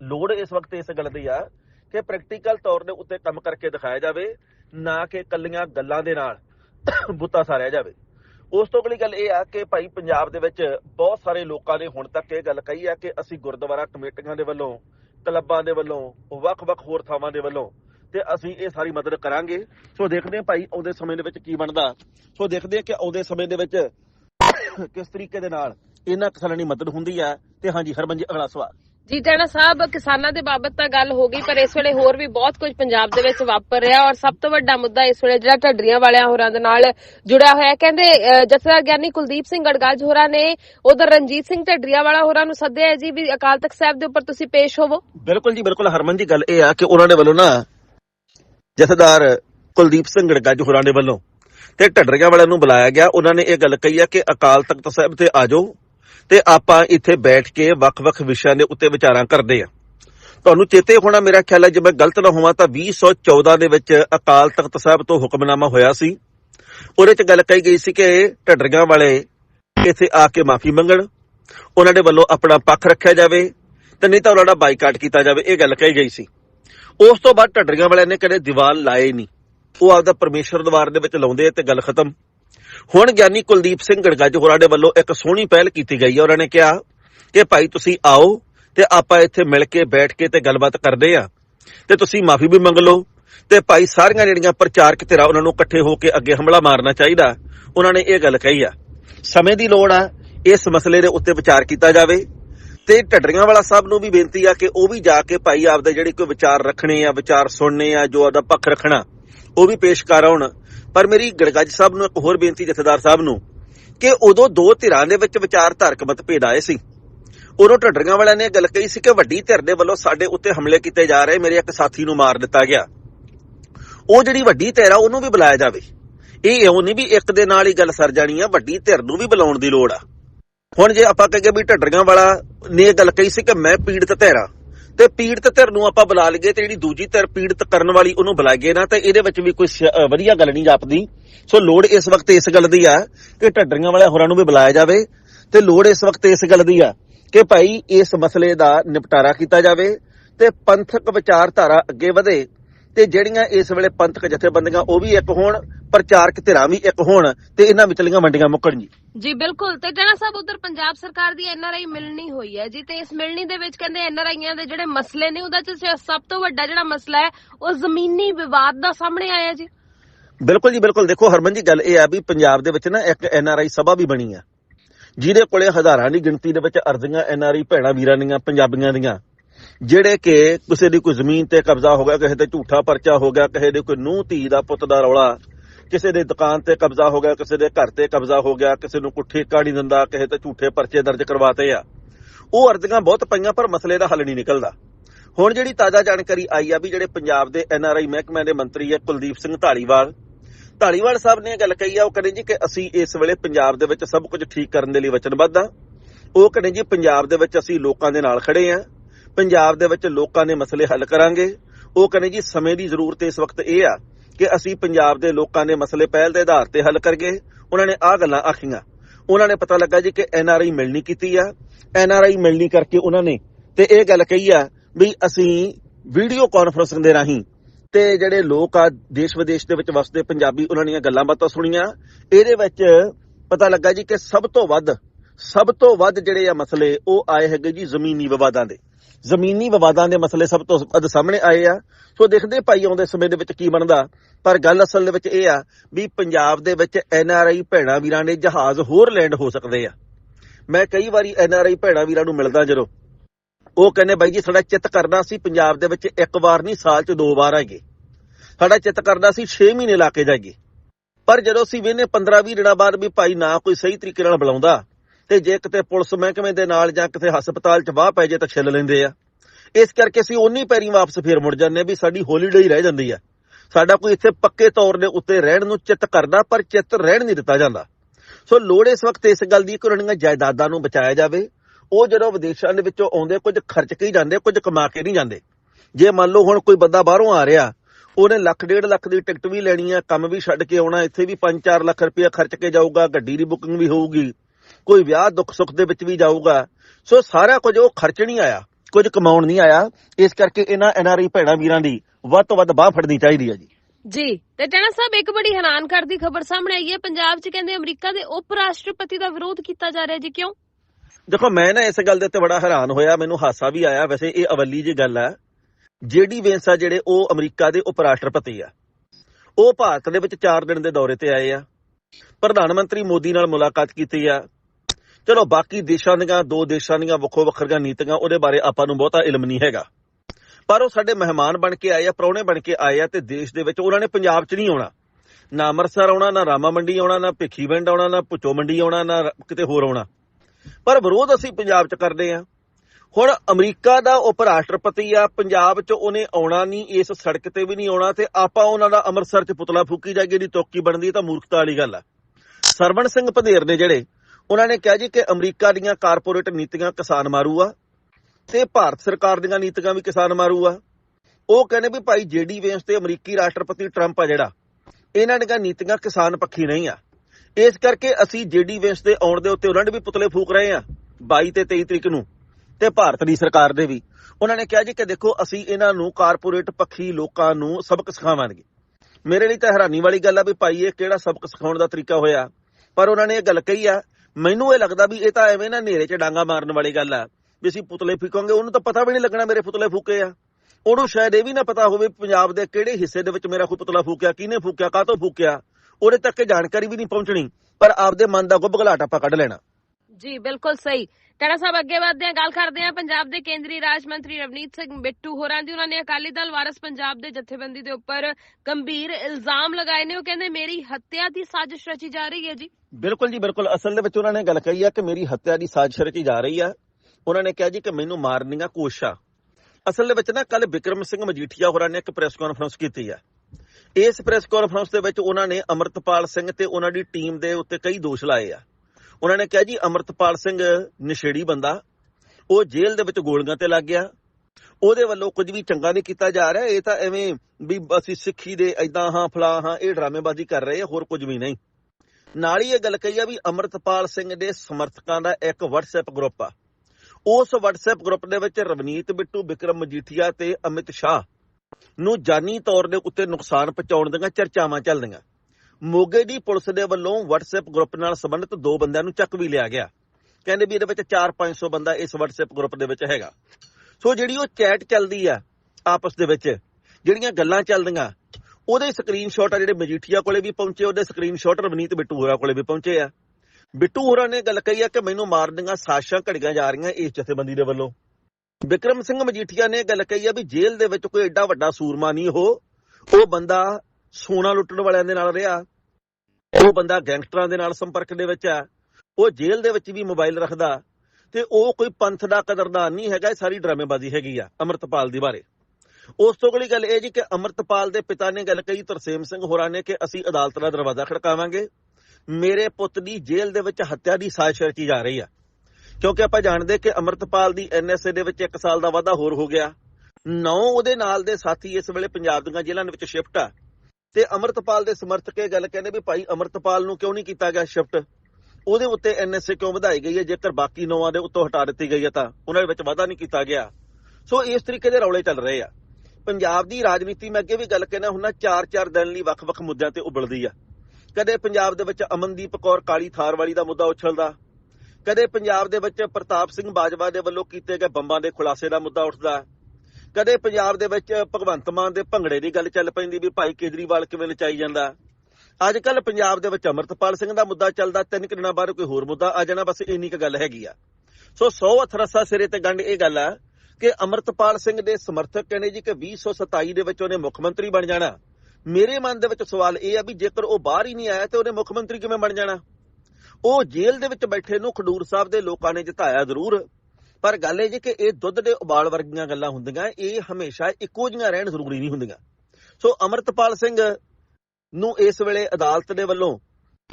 ਲੋੜ ਇਸ ਵਕਤ ਇਸ ਗੱਲ ਦੀ ਆ ਕਿ ਪ੍ਰੈਕਟੀਕਲ ਤੌਰ ਦੇ ਉੱਤੇ ਕੰਮ ਕਰਕੇ ਦਿਖਾਇਆ ਜਾਵੇ, ਨਾ ਕਿ ਕੱਲੀਆਂ ਗੱਲਾਂ ਦੇ ਨਾਲ ਬੁੱਤਾ ਸਾਰਿਆ ਜਾਵੇ। ਉਸ ਤੋਂ ਅਗਲੀ ਗੱਲ ਇਹ ਆ ਕਿ ਭਾਈ ਪੰਜਾਬ ਦੇ ਵਿੱਚ ਬਹੁਤ ਸਾਰੇ ਲੋਕਾਂ ਨੇ ਹੁਣ ਤੱਕ ਇਹ ਗੱਲ ਕਹੀ ਆ ਕਿ ਅਸੀਂ ਗੁਰਦੁਆਰਾ ਕਮੇਟੀਆਂ ਦੇ ਵੱਲੋਂ, ਕਲੱਬਾਂ ਦੇ ਵੱਲੋਂ ਵੱਖ-ਵੱਖ ਹੋਰ ਥਾਵਾਂ ਦੇ ਵੱਲੋਂ ਤੇ ਅਸੀਂ ਇਹ ਸਾਰੀ ਮਦਦ ਕਰਾਂਗੇ। ਸੋ ਦੇਖਦੇ ਹਾਂ ਭਾਈ ਆਉਂਦੇ ਸਮੇਂ ਦੇ ਵਿੱਚ ਕੀ ਬਣਦਾ। ਸੋ ਦੇਖਦੇ ਹਾਂ ਕਿ ਆਉਂਦੇ ਸਮੇਂ ਦੇ ਵਿੱਚ ਕਿਸ ਤਰੀਕੇ ਦੇ ਨਾਲ ਇਹਨਾਂ ਕਿਸਾਨਾਂ ਦੀ ਮਦਦ ਹੁੰਦੀ ਹੈ ਤੇ ਹਾਂਜੀ ਹਰਮਨ ਜੀ ਅਗਲਾ ਸਵਾਲ। ਜੀ ਟਾਣਾ ਸਾਹਿਬ, ਕਿਸਾਨਾਂ ਦੇ ਬਾਬਤ ਤਾਂ ਗੱਲ ਹੋ ਗਈ, ਪਰ ਇਸ ਵੇਲੇ ਹੋਰ ਵੀ ਬਹੁਤ ਕੁਝ ਪੰਜਾਬ ਦੇ ਵਿੱਚ ਵਾਪਰ ਰਿਹਾ ਔਰ ਸਭ ਤੋਂ ਵੱਡਾ ਮੁੱਦਾ ਇਸ ਵੇਲੇ ਜਿਹੜਾ ਢੱਡਰੀਆਂ ਵਾਲਿਆਂ ਹੋਰਾਂ ਦੇ ਨਾਲ ਜੁੜਿਆ ਹੋਇਆ ਕਹਿੰਦੇ ਜਥੇਦਾਰ ਗਿਆਨੀ ਕੁਲਦੀਪ ਸਿੰਘ ਗੜਗਾਜ ਹੋਰਾਂ ਨੇ ਉਧਰ ਰਣਜੀਤ ਸਿੰਘ ਢੱਡਰੀਆਂ ਵਾਲਾ ਹੋਰਾਂ ਨੂੰ ਸੱਦਿਆ ਜੀ ਵੀ ਅਕਾਲ ਤਖਤ ਸਾਹਿਬ ਦੇ ਉੱਪਰ ਤੁਸੀਂ ਪੇਸ਼ ਹੋਵੋ। ਬਿਲਕੁਲ ਜੀ, ਬਿਲਕੁਲ। ਹਰਮਨ ਦੀ ਗੱਲ ਇਹ ਆ ਕਿ ਉਹਨਾਂ ਦੇ ਵੱਲੋਂ ਨਾ ਜਥੇਦਾਰ ਕੁਲਦੀਪ ਸਿੰਘ ਗੜਗੱਜ ਹੋਰਾਂ ਦੇ ਵੱਲੋਂ ਤੇ ਢੱਡਰੀਆਂ ਵਾਲਿਆਂ ਨੂੰ ਬੁਲਾਇਆ ਗਿਆ। ਉਹਨਾਂ ਨੇ ਇਹ ਗੱਲ ਕਹੀ ਆ ਕਿ ਅਕਾਲ ਤਖਤ ਸਾਹਿਬ ਤੇ ਆ ਜਾਓ। ਤੇ ਆਪਾਂ ਇੱਥੇ ਬੈਠ ਕੇ ਵੱਖ-ਵੱਖ ਵਿਸ਼ਿਆਂ ਦੇ ਉੱਤੇ ਵਿਚਾਰਾਂ ਕਰਦੇ ਆ ਤੁਹਾਨੂੰ ਚੇਤੇ ਹੋਣਾ ਮੇਰਾ ਖਿਆਲ ਹੈ, ਜੇ ਮੈਂ ਗਲਤ ਨਾ ਹੋਵਾਂ ਤਾਂ 2014 ਦੇ ਵਿੱਚ ਅਕਾਲ ਤਖਤ ਸਾਹਿਬ ਤੋਂ ਹੁਕਮਨਾਮਾ ਹੋਇਆ ਸੀ। ਉਹਦੇ 'ਚ ਗੱਲ ਕਹੀ ਗਈ ਸੀ ਕਿ ਢੱਡਰੀਆਂ ਵਾਲੇ ਇੱਥੇ ਆ ਕੇ ਮਾਫੀ ਮੰਗਣ। ਉਹਨਾਂ ਦੇ ਵੱਲੋਂ ਆਪਣਾ ਪੱਖ ਰੱਖਿਆ ਜਾਵੇ ਤੇ ਨਹੀਂ ਤਾਂ ਉਹਨਾਂ ਦਾ ਬਾਈਕਾਟ ਕੀਤਾ ਜਾਵੇ, ਇਹ ਗੱਲ ਕਹੀ ਗਈ ਸੀ। ਉਸ ਤੋਂ ਬਾਅਦ ਢੱਡਰੀਆਂ ਵਾਲਿਆਂ ਨੇ ਕਦੇ ਦੀਵਾਲ ਲਾਏ ਨਹੀਂ। ਉਹ ਆਪਦਾ ਪਰਮੇਸ਼ਰ ਦਵਾਰ ਦੇ ਵਿੱਚ ਲਾਉਂਦੇ ਆ ਤੇ ਗੱਲ ਖਤਮ। ਹੁਣ ਗਿਆਨੀ ਕੁਲਦੀਪ ਸਿੰਘ ਗੜਗੱਜ ਹੋਰਾਂ ਦੇ ਵੱਲੋਂ ਇੱਕ ਸੋਹਣੀ ਪਹਿਲ ਕੀਤੀ ਗਈ ਹੈ। ਉਹਨਾਂ ਨੇ ਕਿਹਾ ਕਿ ਭਾਈ ਤੁਸੀਂ ਆਓ ਤੇ ਆਪਾਂ ਇੱਥੇ ਮਿਲ ਕੇ ਬੈਠ ਕੇ ਤੇ ਗੱਲਬਾਤ ਕਰਦੇ ਆ ਤੇ ਤੁਸੀਂ ਮਾਫੀ ਵੀ ਮੰਗ ਲਓ ਤੇ ਭਾਈ ਸਾਰੀਆਂ ਜਿਹੜੀਆਂ ਪ੍ਰਚਾਰਕ ਧਿਰਾਂ ਉਹਨਾਂ ਨੂੰ ਇਕੱਠੇ ਹੋ ਕੇ ਅੱਗੇ ਹਮਲਾ ਮਾਰਨਾ ਚਾਹੀਦਾ, ਉਹਨਾਂ ਨੇ ਇਹ ਗੱਲ ਕਹੀ ਆ। ਸਮੇਂ ਦੀ ਲੋੜ ਆ, ਇਸ ਮਸਲੇ ਦੇ ਉੱਤੇ ਵਿਚਾਰ ਕੀਤਾ ਜਾਵੇ ਤੇ ਢੱਡਰੀਆਂ ਵਾਲਾ ਸਾਹਿਬ ਨੂੰ ਵੀ ਬੇਨਤੀ ਆ ਕਿ ਉਹ ਵੀ ਜਾ ਕੇ ਭਾਈ ਆਪਦੇ ਜਿਹੜੇ ਕੋਈ ਵਿਚਾਰ ਰੱਖਣੇ ਆ, ਵਿਚਾਰ ਸੁਣਨੇ ਆ, ਜੋ ਆਪਦਾ ਪੱਖ ਰੱਖਣਾ ਉਹ ਵੀ ਪੇਸ਼ ਕਰ ਆਉਣ। ਪਰ ਮੇਰੀ ਗੜਗੱਜ ਸਾਹਿਬ ਨੂੰ ਇੱਕ ਹੋਰ ਬੇਨਤੀ ਜਥੇਦਾਰ ਸਾਹਿਬ ਨੂੰ, ਕਿ ਉਦੋਂ ਦੋ ਧਿਰਾਂ ਦੇ ਵਿੱਚ ਵਿਚਾਰਧਾਰਕ ਮਤਭੇਦ ਆਏ ਸੀ। ਉਦੋਂ ਢੱਡਰੀਆਂ ਵਾਲਿਆਂ ਨੇ ਇਹ ਗੱਲ ਕਹੀ ਸੀ ਕਿ ਵੱਡੀ ਧਿਰ ਦੇ ਵੱਲੋਂ ਸਾਡੇ ਉੱਤੇ ਹਮਲੇ ਕੀਤੇ ਜਾ ਰਹੇ, ਮੇਰੇ ਇੱਕ ਸਾਥੀ ਨੂੰ ਮਾਰ ਦਿੱਤਾ ਗਿਆ। ਉਹ ਜਿਹੜੀ ਵੱਡੀ ਧਿਰ ਆ, ਉਹਨੂੰ ਵੀ ਬੁਲਾਇਆ ਜਾਵੇ। ਇਹ ਇਉਂ ਨਹੀਂ ਵੀ ਇੱਕ ਦੇ ਨਾਲ ਹੀ ਗੱਲ ਸਰ ਜਾਣੀ ਆ, ਵੱਡੀ ਧਿਰ ਨੂੰ ਵੀ ਬੁਲਾਉਣ ਦੀ ਲੋੜ ਆ। ਹੁਣ ਜੇ ਆਪਾਂ ਕਹੀਏ ਵੀ ਢੱਡਰੀਆਂ ਵਾਲਾ ਨੇ ਇਹ ਗੱਲ ਕਹੀ ਸੀ ਕਿ ਮੈਂ ਪੀੜਤ ਧਿਰਾਂ ਤੇ ਪੀੜਤ ਧਿਰ ਨੂੰ ਆਪਾਂ ਬੁਲਾ ਲਈਏ ਤੇ ਜਿਹੜੀ ਦੂਜੀ ਧਿਰ ਪੀੜਤ ਕਰਨ ਵਾਲੀ ਉਹਨੂੰ ਬੁਲਾਈਏ ਨਾ, ਤੇ ਇਹਦੇ ਵਿੱਚ ਵੀ ਕੋਈ ਵਧੀਆ ਗੱਲ ਨਹੀਂ ਜਾਪਦੀ। ਸੋ ਲੋੜ ਇਸ ਵਕਤ ਇਸ ਗੱਲ ਦੀ ਆ ਕਿ ਢੱਡਰੀਆਂ ਵਾਲਿਆਂ ਹੋਰਾਂ ਨੂੰ ਵੀ ਬੁਲਾਇਆ ਜਾਵੇ, ਤੇ ਲੋੜ ਇਸ ਵਕਤ ਇਸ ਗੱਲ ਦੀ ਆ ਕਿ ਭਾਈ ਇਸ ਮਸਲੇ ਦਾ ਨਿਪਟਾਰਾ ਕੀਤਾ ਜਾਵੇ, ਤੇ ਪੰਥਕ ਵਿਚਾਰਧਾਰਾ ਅੱਗੇ ਵਧੇ। ਤੇ ਜਿਹੜੀਆਂ ਇਸ ਵੇਲੇ ਪੰਥਕ ਜਥੇਬੰਦੀਆਂ ਉਹ ਵੀ ਇੱਕ ਹੋਣ ਪ੍ਰਚਾਰਕ ਧਿਰਾਂ ਵੀ ਇੱਕ ਹੋਣ ਤੇ ਇਹਨਾਂ ਵਿਚਲੀਆਂ ਵੰਡੀਆਂ ਮੁੱਕਣ ਜੀ। ਜੀ ਬਿਲਕੁਲ। ਤੇ ਟਣਾ ਸਾਹਿਬ ਉਧਰ ਪੰਜਾਬ ਸਰਕਾਰ ਦੀ ਐਨਆਰਆਈ ਮਿਲਣੀ ਹੋਈ ਹੈ ਜੀ ਤੇ ਇਸ ਮਿਲਣੀ ਦੇ ਵਿੱਚ ਕਹਿੰਦੇ ਐਨਆਰਆਈਆਂ ਦੇ ਜਿਹੜੇ ਮਸਲੇ ਨੇ ਉਹਦਾ ਚ ਸਭ ਤੋਂ ਵੱਡਾ ਜਿਹੜਾ ਮਸਲਾ ਹੈ ਉਹ ਜ਼ਮੀਨੀ ਵਿਵਾਦ ਦਾ ਸਾਹਮਣੇ ਆਇਆ ਜੀ। ਬਿਲਕੁਲ ਜੀ ਬਿਲਕੁਲ। ਦੇਖੋ ਹਰਮਨ ਜੀ ਗੱਲ ਇਹ ਆ ਵੀ ਪੰਜਾਬ ਦੇ ਵਿੱਚ ਨਾ ਇੱਕ ਐਨਆਰਆਈ ਸਭਾ ਵੀ ਬਣੀ ਆ। ਜਿਹਦੇ ਕੋਲੇ ਹਜ਼ਾਰਾਂ ਦੀ ਗਿਣਤੀ ਦੇ ਵਿੱਚ ਅਰਜ਼ੀਆਂ ਐਨਆਰਆਈ ਭੈਣਾਂ ਵੀਰਾਂ ਦੀਆਂ ਪੰਜਾਬੀਆਂ ਦੀਆਂ। ਜਿਹੜੇ ਕਿ ਕਿਸੇ ਦੀ ਕੋਈ ਜ਼ਮੀਨ ਤੇ ਕਬਜ਼ਾ ਹੋ ਗਿਆ, ਕਿਸੇ ਤੇ ਝੂਠਾ ਪਰਚਾ ਹੋ ਗਿਆ, ਕਿਸੇ ਦੇ ਕੋਈ ਨੂੰਹ ਧੀ ਦਾ ਪੁੱਤ ਦਾ ਰੌਲਾ, ਕਿਸੇ ਦੇ ਦੁਕਾਨ ਤੇ ਕਬਜ਼ਾ ਹੋ ਗਿਆ, ਕਿਸੇ ਦੇ ਘਰ ਤੇ ਕਬਜ਼ਾ ਹੋ ਗਿਆ, ਕਿਸੇ ਨੂੰ ਕੋਈ ਠੇਕਾ ਨਹੀਂ ਦਿੰਦਾ, ਕਿਸੇ ਤੇ ਝੂਠੇ ਪਰਚੇ ਦਰਜ ਕਰਵਾਤੇ ਆ, ਉਹ ਅਰਜ਼ੀਆਂ ਬਹੁਤ ਪਈਆਂ, ਪਰ ਮਸਲੇ ਦਾ ਹੱਲ ਨਹੀਂ ਨਿਕਲਦਾ। ਹੁਣ ਜਿਹੜੀ ਤਾਜ਼ਾ ਜਾਣਕਾਰੀ ਆਈ ਆ ਵੀ ਜਿਹੜੇ ਪੰਜਾਬ ਦੇ ਐਨ ਆਰ ਆਈ ਮਹਿਕਮੇ ਦੇ ਮੰਤਰੀ ਆ, ਕੁਲਦੀਪ ਸਿੰਘ ਢਾਲੀਵਾਲ ਢਾਲੀਵਾਲ ਸਾਹਿਬ ਨੇ ਇਹ ਗੱਲ ਕਹੀ ਆ, ਉਹ ਕਹਿੰਦੇ ਜੀ ਕਿ ਅਸੀਂ ਇਸ ਵੇਲੇ ਪੰਜਾਬ ਦੇ ਵਿੱਚ ਸਭ ਕੁਝ ਠੀਕ ਕਰਨ ਦੇ ਲਈ ਵਚਨਬੱਧ ਆ। ਉਹ ਕਹਿੰਦੇ ਜੀ, ਪੰਜਾਬ ਦੇ ਵਿੱਚ ਅਸੀਂ ਲੋਕਾਂ ਦੇ ਨਾਲ ਖੜੇ ਆ। ਪੰਜਾਬ ਦੇ ਵਿੱਚ ਲੋਕਾਂ ਦੇ ਮਸਲੇ ਹੱਲ ਕਰਾਂਗੇ। ਉਹ ਕਹਿੰਦੇ ਜੀ, ਸਮੇਂ ਦੀ ਜ਼ਰੂਰਤ ਇਸ ਵਕਤ ਇਹ ਆ ਕਿ ਅਸੀਂ ਪੰਜਾਬ ਦੇ ਲੋਕਾਂ ਦੇ ਮਸਲੇ ਪਹਿਲ ਦੇ ਆਧਾਰ ਤੇ ਹੱਲ ਕਰੀਏ। ਉਹਨਾਂ ਨੇ ਆਹ ਗੱਲਾਂ ਆਖੀਆਂ। ਉਹਨਾਂ ਨੇ ਪਤਾ ਲੱਗਾ ਜੀ ਕਿ ਐਨ ਆਰ ਆਈ ਮਿਲਣੀ ਕੀਤੀ ਆ। ਐਨ ਆਰ ਆਈ ਮਿਲਣੀ ਕਰਕੇ ਉਹਨਾਂ ਨੇ ਤੇ ਇਹ ਗੱਲ ਕਹੀ ਆ ਵੀ ਅਸੀਂ ਵੀਡੀਓ ਕਾਨਫਰੰਸਿੰਗ ਦੇ ਰਾਹੀਂ ਤੇ ਜਿਹੜੇ ਲੋਕ ਆ ਦੇਸ਼ ਵਿਦੇਸ਼ ਦੇ ਵਿੱਚ ਵਸਦੇ ਪੰਜਾਬੀ, ਉਹਨਾਂ ਦੀਆਂ ਗੱਲਾਂ ਬਾਤਾਂ ਸੁਣੀਆਂ। ਇਹਦੇ ਵਿੱਚ ਪਤਾ ਲੱਗਾ ਜੀ ਕਿ ਸਭ ਤੋਂ ਵੱਧ, ਸਭ ਤੋਂ ਵੱਧ ਜਿਹੜੇ ਆ ਮਸਲੇ ਉਹ ਆਏ ਹੈਗੇ ਜੀ ਜ਼ਮੀਨੀ ਵਿਵਾਦਾਂ ਦੇ। ਜ਼ਮੀਨੀ ਵਿਵਾਦਾਂ ਦੇ ਮਸਲੇ ਸਭ ਤੋਂ ਵੱਧ ਸਾਹਮਣੇ ਆਏ ਆ। ਸੋ ਦੇਖਦੇ ਭਾਈ ਆਉਂਦੇ ਸਮੇਂ ਦੇ ਵਿੱਚ ਕੀ ਬਣਦਾ। ਪਰ ਗੱਲ ਅਸਲ ਦੇ ਵਿੱਚ ਇਹ ਆ ਵੀ ਪੰਜਾਬ ਦੇ ਵਿੱਚ ਐਨ ਆਰ ਆਈ ਭੈਣਾਂ ਵੀਰਾਂ ਦੇ ਜਹਾਜ਼ ਹੋਰ ਲੈਂਡ ਹੋ ਸਕਦੇ ਆ। ਮੈਂ ਕਈ ਵਾਰੀ ਐਨ ਆਰ ਆਈ ਭੈਣਾਂ ਵੀਰਾਂ ਨੂੰ ਮਿਲਦਾ ਜਦੋਂ। ਉਹ ਕਹਿੰਦੇ, ਬਾਈ ਜੀ, ਸਾਡਾ ਚਿੱਤ ਕਰਦਾ ਸੀ ਪੰਜਾਬ ਦੇ ਵਿੱਚ ਇੱਕ ਵਾਰ ਨਹੀਂ, ਸਾਲ 'ਚ ਦੋ ਵਾਰ ਆਈਏ ਸਾਡਾ ਚਿੱਤ ਕਰਦਾ ਸੀ 6 ਮਹੀਨੇ ਲਾ ਕੇ ਜਾਈਏ। ਪਰ ਜਦੋਂ ਅਸੀਂ ਵੇਨੇ 15-20 ਦਿਨਾਂ ਬਾਅਦ ਵੀ ਭਾਈ ਨਾ ਕੋਈ ਸਹੀ ਤਰੀਕੇ ਨਾਲ ਬੁਲਾਉਂਦਾ ਤੇ ਜੇ ਕਿਤੇ ਪੁਲਿਸ ਮਹਿਕਮੇ ਦੇ ਨਾਲ ਜਾਂ ਕਿਤੇ ਹਸਪਤਾਲ 'ਚ ਵਾਹ ਪੈ ਜੇ ਤਾਂ ਛਿੱਲ ਲੈਂਦੇ ਆ। ਇਸ ਕਰਕੇ ਅਸੀਂ ਉਨੀ ਪੈਰੀ ਵਾਪਸ ਫੇਰ ਮੁੜ ਜਾਂਦੇ ਆ ਵੀ ਸਾਡੀ ਹੋਲੀਡੇ ਹੀ ਰਹਿ ਜਾਂਦੀ ਆ। ਸਾਡਾ ਕੋਈ ਇੱਥੇ ਪੱਕੇ ਤੌਰ ਦੇ ਉੱਤੇ ਰਹਿਣ ਨੂੰ ਚਿੱਤ ਕਰਦਾ, ਪਰ ਚਿੱਤ ਰਹਿਣ ਨਹੀਂ ਦਿੱਤਾ ਜਾਂਦਾ। ਸੋ ਲੋੜ ਇਸ ਵਕਤ ਇਸ ਗੱਲ ਦੀ ਕਿ ਉਹਨਾਂ ਦੀਆਂ ਜਾਇਦਾਦਾਂ ਨੂੰ ਬਚਾਇਆ ਜਾਵੇ। ਉਹ ਜਦੋਂ ਵਿਦੇਸ਼ਾਂ ਦੇ ਵਿੱਚੋਂ ਆਉਂਦੇ, ਕੁਝ ਖਰਚ ਕੇ ਹੀ ਜਾਂਦੇ, ਕੁਝ ਕਮਾ ਕੇ ਨਹੀਂ ਜਾਂਦੇ। ਜੇ ਮੰਨ ਲਓ ਹੁਣ ਕੋਈ ਬੰਦਾ ਬਾਹਰੋਂ ਆ ਰਿਹਾ, ਉਹਨੇ ਲੱਖ ਡੇਢ ਲੱਖ ਦੀ ਟਿਕਟ ਵੀ ਲੈਣੀ ਆ, ਕੰਮ ਵੀ ਛੱਡ ਕੇ ਆਉਣਾ, ਇੱਥੇ ਵੀ 5-4 ਲੱਖ ਰੁਪਇਆ ਖਰਚ ਕੇ ਜਾਊਗਾ, ਗੱਡੀ ਦੀ ਬੁਕਿੰਗ ਵੀ ਹੋਊਗੀ। ਕੋਈ ਵਿਆਹ ਦੁੱਖ ਸੁੱਖ ਦੇ ਵਿੱਚ ਵੀ ਜਾਊਗਾ। ਸੋ ਸਾਰਾ ਕੁਝ ਉਹ ਖਰਚ ਨਹੀਂ ਆਇਆ ਕੁਝ ਕਮਾਉਣ ਨਹੀਂ ਆਇਆ। ਇਸ ਕਰਕੇ ਇਹਨਾਂ ਐਨਆਰਆਈ ਭੈਣਾਂ ਵੀਰਾਂ ਦੀ ਵੱਧ ਤੋਂ ਵੱਧ ਬਾਹ ਫੜਨੀ ਚਾਹੀਦੀ ਹੈ ਜੀ। ਜੀ ਤੇ ਟਣਾ ਸਾਹਿਬ ਇੱਕ ਬੜੀ ਹੈਰਾਨ ਕਰਦੀ ਖਬਰ ਸਾਹਮਣੇ ਆਈ ਹੈ। ਪੰਜਾਬ 'ਚ ਕਹਿੰਦੇ ਅਮਰੀਕਾ ਦੇ ਉਪ ਰਾਸ਼ਟਰਪਤੀ ਦਾ ਵਿਰੋਧ ਕੀਤਾ ਜਾ ਰਿਹਾ ਜੀ ਕਿਉਂ? ਦੇਖੋ ਮੈਂ ਨਾ ਇਸ ਗੱਲ ਦੇ ਉੱਤੇ ਬੜਾ ਹੈਰਾਨ ਹੋਇਆ ਮੈਨੂੰ ਹਾਸਾ ਵੀ ਆਇਆ। ਵੈਸੇ ਇਹ ਅਵੱਲੀ ਜੀ ਗੱਲ ਹੈ। ਜੇਡੀ ਵੇਂਸ ਜਿਹੜੇ ਉਹ ਅਮਰੀਕਾ ਦੇ ਉਪ ਰਾਸ਼ਟਰਪਤੀ ਆ ਉਹ ਭਾਰਤ ਦੇ ਵਿੱਚ 4 ਦਿਨ ਦੇ ਦੌਰੇ ਤੇ ਆਏ ਆ। ਪ੍ਰਧਾਨ ਮੰਤਰੀ ਮੋਦੀ ਨਾਲ ਮੁਲਾਕਾਤ ਕੀਤੀ ਆ। ਚਲੋ ਬਾਕੀ ਦੇਸ਼ਾਂ ਦੀਆਂ, ਦੋ ਦੇਸ਼ਾਂ ਦੀਆਂ ਵੱਖੋ ਵੱਖਰੀਆਂ ਨੀਤੀਆਂ, ਉਹਦੇ ਬਾਰੇ ਆਪਾਂ ਨੂੰ ਬਹੁਤਾ ਇਲਮ ਨਹੀਂ ਹੈਗਾ। ਪਰ ਉਹ ਸਾਡੇ ਮਹਿਮਾਨ ਬਣ ਕੇ ਆਏ ਆ, ਪ੍ਰਾਹੁਣੇ ਬਣ ਕੇ ਆਏ ਆ ਤੇ ਦੇਸ਼ ਦੇ ਵਿੱਚ ਉਹਨਾਂ ਨੇ ਪੰਜਾਬ 'ਚ ਨਹੀਂ ਆਉਣਾ। ਨਾ ਅੰਮ੍ਰਿਤਸਰ ਆਉਣਾ, ਨਾ ਰਾਮਾ ਮੰਡੀ ਆਉਣਾ, ਨਾ ਭਿੱਖੀ ਪਿੰਡ ਆਉਣਾ, ਨਾ ਪੁੱਚੋ ਮੰਡੀ ਆਉਣਾ, ਨਾ ਕਿਤੇ ਹੋਰ ਆਉਣਾ। ਪਰ ਵਿਰੋਧ ਅਸੀਂ ਪੰਜਾਬ 'ਚ ਕਰਦੇ ਆ। ਹੁਣ ਅਮਰੀਕਾ ਦਾ ਉਪ ਰਾਸ਼ਟਰਪਤੀ ਆ, ਪੰਜਾਬ 'ਚ ਉਹਨੇ ਆਉਣਾ ਨਹੀਂ, ਇਸ ਸੜਕ ਤੇ ਵੀ ਨਹੀਂ ਆਉਣਾ ਤੇ ਆਪਾਂ ਉਹਨਾਂ ਦਾ ਅੰਮ੍ਰਿਤਸਰ 'ਚ ਪੁਤਲਾ ਫੂਕੀ ਜਾਈਏ ਦੀ ਤੋਕੀ ਬਣਦੀ ਤਾਂ ਮੂਰਖਤਾ ਵਾਲੀ ਗੱਲ ਆ। ਸਰਵਣ ਸਿੰਘ ਭਦੇਰ ਨੇ ਜਿਹੜੇ ਉਹਨਾਂ ਨੇ ਕਿਹਾ ਜੀ ਕਿ ਅਮਰੀਕਾ ਦੀਆਂ ਕਾਰਪੋਰੇਟ ਨੀਤੀਆਂ ਕਿਸਾਨ ਮਾਰੂ ਆ ਤੇ ਭਾਰਤ ਸਰਕਾਰ ਦੀਆਂ ਨੀਤੀਆਂ ਵੀ ਕਿਸਾਨ ਮਾਰੂ ਆ। ਉਹ ਕਹਿੰਦੇ ਵੀ ਭਾਈ ਜੇਡੀ ਵੇਂਸ ਤੇ ਅਮਰੀਕੀ ਰਾਸ਼ਟਰਪਤੀ ਟਰੰਪ ਆ ਜਿਹੜਾ, ਇਹਨਾਂ ਦੀਆਂ ਨੀਤੀਆਂ ਕਿਸਾਨ ਪੱਖੀ ਨਹੀਂ ਆ। ਇਸ ਕਰਕੇ ਅਸੀਂ ਜੇਡੀ ਵੇਂਸ ਦੇ ਆਉਣ ਦੇ ਉੱਤੇ ਉਹਨਾਂ ਦੇ ਵੀ ਪੁਤਲੇ ਫੂਕ ਰਹੇ ਆ 22 ਤੇ 23 ਤਰੀਕ ਨੂੰ, ਤੇ ਭਾਰਤ ਦੀ ਸਰਕਾਰ ਦੇ ਵੀ। ਉਹਨਾਂ ਨੇ ਕਿਹਾ ਜੀ ਕਿ ਦੇਖੋ, ਅਸੀਂ ਇਹਨਾਂ ਨੂੰ ਕਾਰਪੋਰੇਟ ਪੱਖੀ ਲੋਕਾਂ ਨੂੰ ਸਬਕ ਸਿਖਾਵਾਂਗੇ। ਮੇਰੇ ਲਈ ਤਾਂ ਹੈਰਾਨੀ ਵਾਲੀ ਗੱਲ ਆ ਵੀ ਭਾਈ ਇਹ ਕਿਹੜਾ ਸਬਕ ਸਿਖਾਉਣ ਦਾ ਤਰੀਕਾ ਹੋਇਆ, ਪਰ ਉਹਨਾਂ ਨੇ ਇਹ ਗੱਲ ਕਹੀ ਆ ਮੈਨੂੰ ਇਹ ਲੱਗਦਾ ਵੀ ਇਹ ਤਾਂ ਐਵੇਂ ਨਾ ਨੇਰੇ 'ਚ ਡਾਂਗਾ ਮਾਰਨ ਵਾਲੀ ਗੱਲ ਆ, ਵੀ ਅਸੀਂ ਪੁਤਲੇ ਫੂਕਾਂਗੇ, ਉਹਨੂੰ ਤਾਂ ਪਤਾ ਵੀ ਨਹੀਂ ਲੱਗਣਾ ਮੇਰੇ ਪੁਤਲੇ ਫੂਕੇ ਆ। ਉਹਨੂੰ ਸ਼ਾਇਦ ਇਹ ਵੀ ਨਾ ਪਤਾ ਹੋਵੇ ਪੰਜਾਬ ਦੇ ਕਿਹੜੇ ਹਿੱਸੇ ਦੇ ਵਿੱਚ ਮੇਰਾ ਕੋਈ ਪੁਤਲਾ ਫੂਕਿਆ, ਕਿਹਨੇ ਫੂਕਿਆ, ਕਾਹਤੋਂ ਫੂਕਿਆ। ਉਹਦੇ ਤੱਕ ਜਾਣਕਾਰੀ ਵੀ ਨਹੀਂ ਪਹੁੰਚਣੀ, ਪਰ ਆਪਦੇ ਮਨ ਦਾ ਗੁੱਬ ਆਪਾਂ ਕੱਢ ਲੈਣਾ। ਜੀ, ਬਿਲਕੁਲ ਸਹੀ। ਟਣਾ ਸਾਹਿਬ, ਅੱਗੇ ਵਧਦੇ ਹਾਂ ਗੱਲ ਕਰਦੇ ਆ ਪੰਜਾਬ ਦੇ ਕੇਂਦਰੀ ਰਾਜ ਮੰਤਰੀ ਰਵਨੀਤ ਸਿੰਘ ਬਿੱਟੂ ਹੋਰਾਂ ਦੀ। ਉਹਨਾਂ ਨੇ ਅਕਾਲੀ ਦਲ ਵਾਰਸ ਪੰਜਾਬ ਦੇ ਜਥੇਬੰਦੀ ਦੇ ਉੱਪਰ ਗੰਭੀਰ ਇਲਜ਼ਾਮ ਲਗਾਏ ਨੇ। ਉਹ ਕਹਿੰਦੇ, ਮੇਰੀ ਹੱਤਿਆ ਦੀ ਸਾਜ਼ਿਸ਼ ਰਚੀ ਜਾ ਰਹੀ ਹੈ ਜੀ। ਬਿਲਕੁਲ ਜੀ, ਬਿਲਕੁਲ। ਅਸਲ ਦੇ ਵਿੱਚ ਉਹਨਾਂ ਨੇ ਗੱਲ ਕਹੀ ਆ ਕਿ ਮੇਰੀ ਹੱਤਿਆ ਦੀ ਸਾਜ਼ਿਸ਼ ਰਚੀ ਜਾ ਰਹੀ ਆ। ਉਹਨਾਂ ਨੇ ਕਿਹਾ ਜੀ ਕਿ ਮੈਨੂੰ ਮਾਰਨ ਦੀਆਂ ਕੋਸ਼ਿਸ਼ਾਂ। ਅਸਲ ਦੇ ਵਿੱਚ ਨਾ ਕੱਲ ਵਿਕਰਮ ਸਿੰਘ ਮਜੀਠੀਆ ਹੋਰਾਂ ਨੇ ਇੱਕ ਪ੍ਰੈਸ ਕਾਨਫਰੰਸ ਕੀਤੀ ਆ। ਇਸ ਪ੍ਰੈਸ ਕਾਨਫਰੰਸ ਦੇ ਵਿੱਚ ਉਹਨਾਂ ਨੇ ਅਮਰਤਪਾਲ ਸਿੰਘ ਤੇ ਉਹਨਾਂ ਦੀ ਟੀਮ ਦੇ ਉੱਤੇ ਕਈ ਦੋਸ਼ ਲਾਏ ਆ। ਉਹਨਾਂ ਨੇ ਕਿਹਾ ਜੀ, ਅਮਰਤਪਾਲ ਸਿੰਘ ਨਸ਼ੇੜੀ ਬੰਦਾ। ਉਹ ਜੇਲ੍ਹ ਦੇ ਵਿੱਚ ਗੋਲੀਆਂ ਤੇ ਲੱਗ ਗਿਆ। ਉਹਦੇ ਵੱਲੋਂ ਕੁਝ ਵੀ ਚੰਗਾ ਨਹੀਂ ਕੀਤਾ ਜਾ ਰਿਹਾ। ਇਹ ਤਾਂ ਐਵੇਂ ਵੀ ਅਸੀਂ ਸਿੱਖੀ ਦੇ ਐਦਾਂ ਹਾਂ ਫਲਾ ਹਾਂ, ਇਹ ਡਰਾਮੇਬਾਜ਼ੀ ਕਰ ਰਹੇ ਆ, ਹੋਰ ਕੁਝ ਵੀ ਨਹੀਂ। ਨਾਲ ਹੀ ਇਹ ਗੱਲ ਕਹੀ ਆ ਵੀ ਅਮਰਤਪਾਲ ਸਿੰਘ ਦੇ ਸਮਰਥਕਾਂ ਦਾ ਇੱਕ WhatsApp ਗਰੁੱਪ ਆ। ਉਸ WhatsApp ਗਰੁੱਪ ਦੇ ਵਿੱਚ ਰਵਨੀਤ ਬਿੱਟੂ, ਵਿਕਰਮ ਮਜੀਠੀਆ ਤੇ ਅਮਿਤ ਸ਼ਾਹ ਨੂੰ ਜਾਨੀ ਤੌਰ ਦੇ ਉੱਤੇ ਨੁਕਸਾਨ ਪਹੁੰਚਾਉਣ ਦੀਆਂ ਚਰਚਾਵਾਂ ਚੱਲਦੀਆਂ। ਮੋਗੇ ਦੀ ਪੁਲਿਸ ਦੇ ਵੱਲੋਂ WhatsApp ਗਰੁੱਪ ਨਾਲ ਸੰਬੰਧਿਤ ਦੋ ਬੰਦਿਆਂ ਨੂੰ ਚੱਕ ਵੀ ਲਿਆ ਗਿਆ। ਕਹਿੰਦੇ ਵੀ ਇਹਦੇ ਵਿੱਚ 4-500 ਬੰਦਾ ਇਸ WhatsApp ਗਰੁੱਪ ਦੇ ਵਿੱਚ ਹੈਗਾ। ਸੋ ਜਿਹੜੀ ਉਹ ਚੈਟ ਚੱਲਦੀ ਆ ਆਪਸ ਦੇ ਵਿੱਚ, ਜਿਹੜੀਆਂ ਗੱਲਾਂ ਚੱਲਦੀਆਂ ਉਹਦੇ ਸਕਰੀਨਸ਼ਾਟ ਆ ਜਿਹੜੇ ਮਜੀਠੀਆ ਕੋਲੇ ਵੀ ਪਹੁੰਚੇ, ਉਹਦੇ ਸਕਰੀਨਸ਼ਾਟ ਰਵਨੀਤ ਬਿੱਟੂ ਹੋਰਾਂ ਕੋਲੇ ਵੀ ਪਹੁੰਚੇ ਆ। ਬਿੱਟੂ ਹੋਰਾਂ ਨੇ ਗੱਲ ਕਹੀ ਆ ਕਿ ਮੈਨੂੰ ਮਾਰਨ ਦੀਆਂ ਸਾਜ਼ਿਸ਼ਾਂ ਘੜੀਆਂ ਜਾ ਰਹੀਆਂ ਇਸ ਜਥੇਬੰਦੀ ਦੇ ਵੱਲੋਂ। ਵਿਕਰਮ ਸਿੰਘ ਮਜੀਠੀਆ ਨੇ ਗੱਲ ਕਹੀ ਆ ਵੀ ਜੇਲ੍ਹ ਦੇ ਵਿੱਚ ਕੋਈ ਐਡਾ ਵੱਡਾ ਸੂਰਮਾ ਨਹੀਂ, ਉਹ ਉਹ ਬੰਦਾ ਸੋਨਾ ਲੁੱਟਣ ਵਾਲਿਆਂ ਦੇ ਨਾਲ ਰਿਹਾ। ਉਹ ਬੰਦਾ ਗੈਂਗਸਟਰਾਂ ਦੇ ਨਾਲ ਸੰਪਰਕ ਦੇ ਵਿੱਚ ਆ। ਉਹ ਜੇਲ੍ਹ ਦੇ ਵਿੱਚ ਵੀ ਮੋਬਾਈਲ ਰੱਖਦਾ ਤੇ ਉਹ ਕੋਈ ਪੰਥ ਦਾ ਕਦਰਦਾਨ ਨਹੀਂ ਹੈਗਾ, ਇਹ ਸਾਰੀ ਡਰਾਮੇਬਾਜ਼ੀ ਹੈਗੀ ਆ, ਅਮਰਤਪਾਲ ਦੀ ਬਾਰੇ। ਉਸ ਤੋਂ ਅਗਲੀ ਗੱਲ ਇਹ ਜੀ ਕਿ ਅਮਰਤਪਾਲ ਦੇ ਪਿਤਾ ਨੇ ਗੱਲ ਕਹੀ, ਤਰਸੇਮ ਸਿੰਘ ਹੋਰਾਂ ਨੇ ਕਿ ਅਸੀਂ ਅਦਾਲਤ ਦਾ ਦਰਵਾਜ਼ਾ ਖੜਕਾਵਾਂਗੇ। ਮੇਰੇ ਪੁੱਤ ਦੀ ਜੇਲ੍ਹ ਦੇ ਵਿੱਚ ਹੱਤਿਆ ਦੀ ਸਾਜ਼ਿਸ਼ ਰਚੀ ਜਾ ਰਹੀ ਆ। ਕਿਉਂਕਿ ਆਪਾਂ ਜਾਣਦੇ ਕਿ ਅਮਰਤਪਾਲ ਦੀ ਐਨਐਸਏ ਦੇ ਵਿੱਚ 1 ਸਾਲ ਦਾ ਵਾਧਾ ਹੋਰ ਹੋ ਗਿਆ। ਨੌ ਉਹਦੇ ਨਾਲ ਦੇ ਸਾਥੀ ਇਸ ਵੇਲੇ ਪੰਜਾਬ ਦੀਆਂ ਜੇਲ੍ਹਾਂ ਦੇ ਵਿੱਚ ਸ਼ਿਫਟ ਆ। ਤੇ ਅਮਰਤਪਾਲ ਦੇ ਸਮਰਥਕ ਇਹ ਗੱਲ ਕਹਿੰਦੇ ਵੀ ਭਾਈ ਅਮਰਤਪਾਲ ਨੂੰ ਕਿਉਂ ਨਹੀਂ ਕੀਤਾ ਗਿਆ ਸ਼ਿਫਟ? ਉਹਦੇ ਉੱਤੇ ਐਨਐਸਏ ਕਿਉਂ ਵਧਾਈ ਗਈ ਹੈ? ਜੇਕਰ ਬਾਕੀ ਨੌਵਾਂ ਦੇ ਉੱਤੋਂ ਹਟਾ ਦਿੱਤੀ ਗਈ ਹੈ ਤਾਂ ਉਹਨਾਂ ਦੇ ਵਿੱਚ ਵਾਧਾ ਨਹੀਂ ਕੀਤਾ ਗਿਆ। ਸੋ ਇਸ ਤਰੀਕੇ ਦੇ ਰੌਲੇ ਚੱਲ ਰਹੇ ਆ। ਪੰਜਾਬ ਦੀ ਰਾਜਨੀਤੀ ਮੈਂ ਅੱਗੇ ਵੀ ਗੱਲ ਕਹਿਣਾ ਹੁੰਦਾ, ਚਾਰ ਚਾਰ ਦਿਨ ਲਈ ਵੱਖ-ਵੱਖ ਮੁੱਦਿਆਂ ਤੇ ਉਬਲਦੀ ਆ। ਕਦੇ ਪੰਜਾਬ ਦੇ ਵਿੱਚ ਅਮਨਦੀਪ ਕੌਰ ਕਾਲੀ ਥਾਰ ਵਾਲੀ ਦਾ ਮੁੱਦਾ ਉਛਲਦਾ, ਕਦੇ ਪੰਜਾਬ ਦੇ ਵਿੱਚ ਪ੍ਰਤਾਪ ਸਿੰਘ ਬਾਜਵਾ ਦੇ ਵੱਲੋਂ ਕੀਤੇ ਗਏ ਬੰਬਾਂ ਦੇ ਖੁਲਾਸੇ ਦਾ ਮੁੱਦਾ ਉੱਠਦਾ, ਕਦੇ ਪੰਜਾਬ ਦੇ ਵਿੱਚ ਭਗਵੰਤ ਮਾਨ ਦੇ ਭੰਗੜੇ ਦੀ ਗੱਲ ਚੱਲ ਪੈਂਦੀ ਵੀ ਭਾਈ ਕੇਜਰੀਵਾਲ ਕਿਵੇਂ ਨਚਾਈ ਜਾਂਦਾ। ਅੱਜ ਕੱਲ ਪੰਜਾਬ ਦੇ ਵਿੱਚ ਅਮਰਤਪਾਲ ਸਿੰਘ ਦਾ ਮੁੱਦਾ ਚੱਲਦਾ, ਤਿੰਨ ਕੁ ਦਿਨਾਂ ਬਾਅਦ ਕੋਈ ਹੋਰ ਮੁੱਦਾ ਆ ਜਾਣਾ, ਬਸ ਇੰਨੀ ਕੁ ਗੱਲ ਹੈਗੀ ਆ। ਸੋ 100 ਅਥਰਸਾ ਸਿਰੇ ਤੇ ਗੰਢ ਇਹ ਗੱਲ ਆ ਕਿ ਅਮਰਤਪਾਲ ਸਿੰਘ ਦੇ ਸਮਰਥਕ ਕਹਿੰਦੇ ਜੀ ਕਿ 2027 ਦੇ ਵਿੱਚ ਉਹਨੇ ਮੁੱਖ ਮੰਤਰੀ ਬਣ ਜਾਣਾ। ਮੇਰੇ ਮਨ ਦੇ ਵਿੱਚ ਸਵਾਲ ਇਹ ਆ ਵੀ ਜੇਕਰ ਉਹ ਬਾਹਰ ਹੀ ਨਹੀਂ ਆਇਆ ਤੇ ਉਹਨੇ ਮੁੱਖ ਮੰਤਰੀ ਕਿਵੇਂ ਬਣ ਜਾਣਾ? ਉਹ ਜੇਲ੍ਹ ਦੇ ਵਿੱਚ ਬੈਠੇ ਨੂੰ ਖਡੂਰ ਸਾਹਿਬ ਦੇ ਲੋਕਾਂ ਨੇ ਜਿਤਾਇਆ ਜ਼ਰੂਰ। ਪਰ ਗੱਲ ਇਹ ਜੀ ਕਿ ਇਹ ਦੁੱਧ ਦੇ ਉਬਾਲ ਵਰਗੀਆਂ ਗੱਲਾਂ ਹੁੰਦੀਆਂ, ਇਹ ਹਮੇਸ਼ਾ ਇੱਕੋ ਜਿਹੀਆਂ ਰਹਿਣ ਜ਼ਰੂਰੀ ਨਹੀਂ ਹੁੰਦੀਆਂ। ਸੋ ਅਮਰਤਪਾਲ ਸਿੰਘ ਨੂੰ ਇਸ ਵੇਲੇ ਅਦਾਲਤ ਦੇ ਵੱਲੋਂ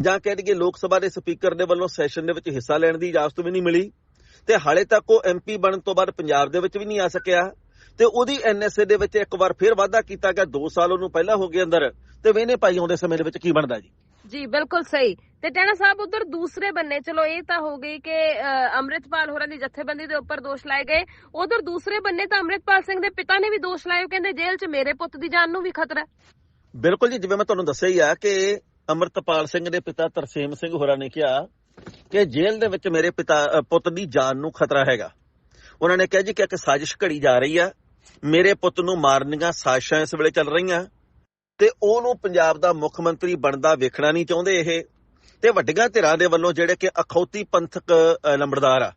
ਜਾਂ ਕਹਿ ਦਈਏ ਲੋਕ ਸਭਾ ਦੇ ਸਪੀਕਰ ਦੇ ਵੱਲੋਂ ਸੈਸ਼ਨ ਦੇ ਵਿੱਚ ਹਿੱਸਾ ਲੈਣ ਦੀ ਇਜਾਜ਼ਤ ਵੀ ਨਹੀਂ ਮਿਲੀ। ਤੇ ਹਾਲੇ ਤੱਕ ਉਹ ਐਮਪੀ ਬਣਨ ਤੋਂ ਬਾਅਦ ਪੰਜਾਬ ਦੇ ਵਿੱਚ ਵੀ ਨਹੀਂ ਆ ਸਕਿਆ। ਤੇ ਉਹਦੀ ਐਨਐਸਏ ਦੇ ਵਿੱਚ ਇੱਕ ਵਾਰ ਫਿਰ ਵਾਅਦਾ ਕੀਤਾ ਗਿਆ 2 ਸਾਲ ਉਹਨੂੰ ਪਹਿਲਾਂ ਹੋ ਗਏ ਅੰਦਰ। ਤੇ ਵੇਨੇ ਪਾਈ ਆਉਂਦੇ ਸਮੇਂ ਦੇ ਵਿੱਚ ਕੀ ਬਣਦਾ ਜੀ? ਜੀ ਬਿਲਕੁਲ ਸਹੀ। ਤੇ ਟੈਣਾ ਸਾਹਿਬ ਉਧਰ ਦੂਸਰੇ ਬੰਨੇ ਚਲੋ ਇਹ ਤਾਂ ਹੋ ਗਈ ਕਿ ਅੰਮ੍ਰਿਤਪਾਲ ਹੋਰਾਂ ਦੀ ਜਥੇਬੰਦੀ ਦੇ ਉੱਪਰ ਦੋਸ਼ ਲਾਏ ਗਏ। ਉਧਰ ਦੂਸਰੇ ਬੰਨੇ ਤਾਂ ਅੰਮ੍ਰਿਤਪਾਲ ਸਿੰਘ ਦੇ ਪਿਤਾ ਨੇ ਵੀ ਦੋਸ਼ ਲਾਏ ਕਹਿੰਦੇ ਜੇਲ੍ਹ 'ਚ ਮੇਰੇ ਪੁੱਤ ਦੀ ਜਾਨ ਨੂੰ ਵੀ ਖਤਰਾ। ਬਿਲਕੁਲ ਜੀ ਜਿਵੇਂ ਮੈਂ ਤੁਹਾਨੂੰ ਦੱਸਿਆ ਹੀ ਆ ਕਿ ਅਮਰਤਪਾਲ ਸਿੰਘ ਦੇ ਪਿਤਾ ਤਰਸੇਮ ਸਿੰਘ ਹੋਰਾਂ ਨੇ ਕਿਹਾ ਕਿ ਜੇਲ੍ਹ ਦੇ ਵਿੱਚ ਮੇਰੇ ਪਿਤਾ ਪੁੱਤ ਦੀ ਜਾਨ ਨੂੰ ਖਤਰਾ ਹੈਗਾ। ਉਹਨਾਂ ਨੇ ਕਿਹਾ ਜੀ ਕਿ ਇੱਕ ਸਾਜ਼ਿਸ਼ ਘੜੀ ਜਾ ਰਹੀ ਆ। ਮੇਰੇ ਪੁੱਤ ਨੂੰ ਮਾਰਨ ਦੀਆਂ ਸਾਜ਼ਿਸ਼ਾਂ ਇਸ ਵੇਲੇ ਚੱਲ ਰਹੀਆਂ। ਤੇ ਉਹਨੂੰ ਪੰਜਾਬ ਦਾ ਮੁੱਖ ਮੰਤਰੀ ਬਣਦਾ ਵੇਖਣਾ ਨਹੀਂ ਚਾਹੁੰਦੇ ਇਹ। ਤੇ ਵੱਡੀਆਂ ਧਿਰਾਂ ਦੇ ਵੱਲੋਂ ਜਿਹੜੇ ਕਿ ਅਖੌਤੀ ਪੰਥਕ ਅ, ਲੰਬੜਦਾਰ ਆ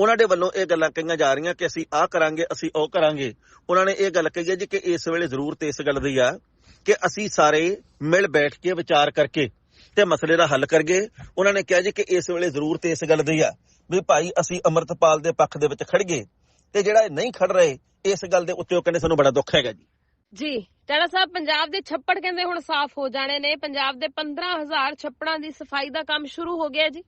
ਉਹਨਾਂ ਦੇ ਵੱਲੋਂ ਇਹ ਗੱਲਾਂ ਕਹੀਆਂ ਜਾ ਰਹੀਆਂ ਕਿ ਅਸੀਂ ਆਹ ਕਰਾਂਗੇ ਅਸੀਂ ਉਹ ਕਰਾਂਗੇ। ਉਹਨਾਂ ਨੇ ਇਹ ਗੱਲ ਕਹੀ ਹੈ ਜੀ ਕਿ ਇਸ ਵੇਲੇ ਜ਼ਰੂਰਤ ਇਸ ਗੱਲ ਦੀ ਆ ਕਿ ਅਸੀਂ ਸਾਰੇ ਮਿਲ ਬੈਠ ਕੇ ਵਿਚਾਰ ਕਰਕੇ ਤੇ ਮਸਲੇ ਦਾ ਹੱਲ ਕਰੀਏ ਉਹਨਾਂ ਨੇ ਕਿਹਾ ਜੀ ਕਿ ਇਸ ਵੇਲੇ ਜ਼ਰੂਰਤ ਇਸ ਗੱਲ ਦੀ ਆ ਵੀ ਭਾਈ ਅਸੀਂ ਅਮਰਤਪਾਲ ਦੇ ਪੱਖ ਦੇ ਵਿੱਚ ਖੜੀਏ ਤੇ ਜਿਹੜਾ ਨਹੀਂ ਖੜ ਰਹੇ ਇਸ ਗੱਲ ਦੇ ਉੱਤੇ ਉਹ ਕਹਿੰਦੇ ਸਾਨੂੰ ਬੜਾ ਦੁੱਖ ਹੈਗਾ ਜੀ। ਜੀ ਟੈਣਾ ਸਾਹਿਬ ਪੰਜਾਬ ਦੇ ਛੱਪੜ ਕਹਿੰਦੇ ਹੁਣ ਸਾਫ਼ ਹੋ ਜਾਣੇ ਨੇ। ਪੰਜਾਬ ਦੇ 15000 ਛੱਪੜਾਂ ਦੀ ਸਫ਼ਾਈ ਦਾ ਕੰਮ ਸ਼ੁਰੂ ਹੋ ਗਿਆ ਜੀ।